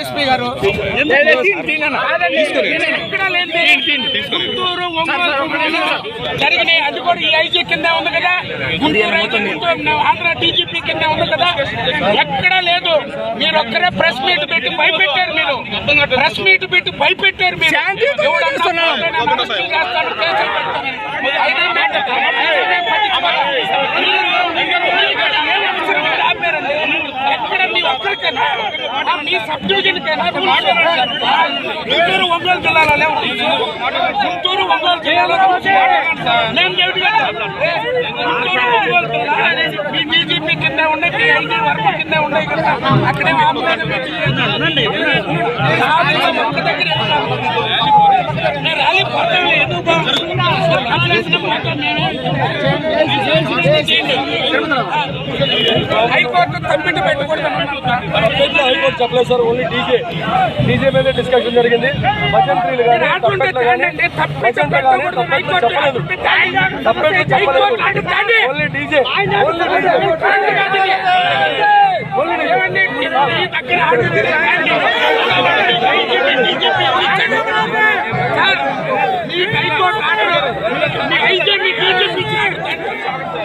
SP గారు. గుంటూరు జరిగినాయి. అది కూడా ఈ ఐజీ కింద ఉంది కదా. గుంటూరు ఆంధ్ర డీజీపీ కింద ఉంది కదా. ఎక్కడ లేదు. మీరు ఒక్కరే ప్రెస్ మీట్ పెట్టి భయపెట్టారు మీరు. ప్రెస్ మీట్ పెట్టి భయపెట్టారు మీరు. మీ సబ్ డివిజన్కేనా గుంటూరు ఒంగోలు జిల్లాలో లేవు గుంటూరు ఒంగోలు జిల్లాలో జిల్లా మీ బీజేపీ కింద ఉన్నాయి ఐటీ వర్గ కింద ఉన్నాయి కదా అక్కడే నేను ర్యాలీ పోతాను ఎందుకు? హైకోర్టు తప్పిటి పెట్టకూడదు హైకోర్టు చెప్పలేదు సార్ ఓన్లీ డీజే. డీజే మీద డిస్కషన్ జరిగింది. భజంత్రీలు కానీ చెప్పలేదు. తప్పెట్లు చెప్పలేదు. Only DJ. Only DJ.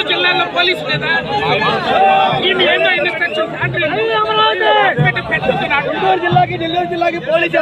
రెండు జిల్లాల్లో పోలీసు లేదా? ఈయన ఏందో ఇన్స్ట్రక్షన్ పెట్టుకున్నాడు జిల్లాకి నెల్లూరు జిల్లాకి పోలీసు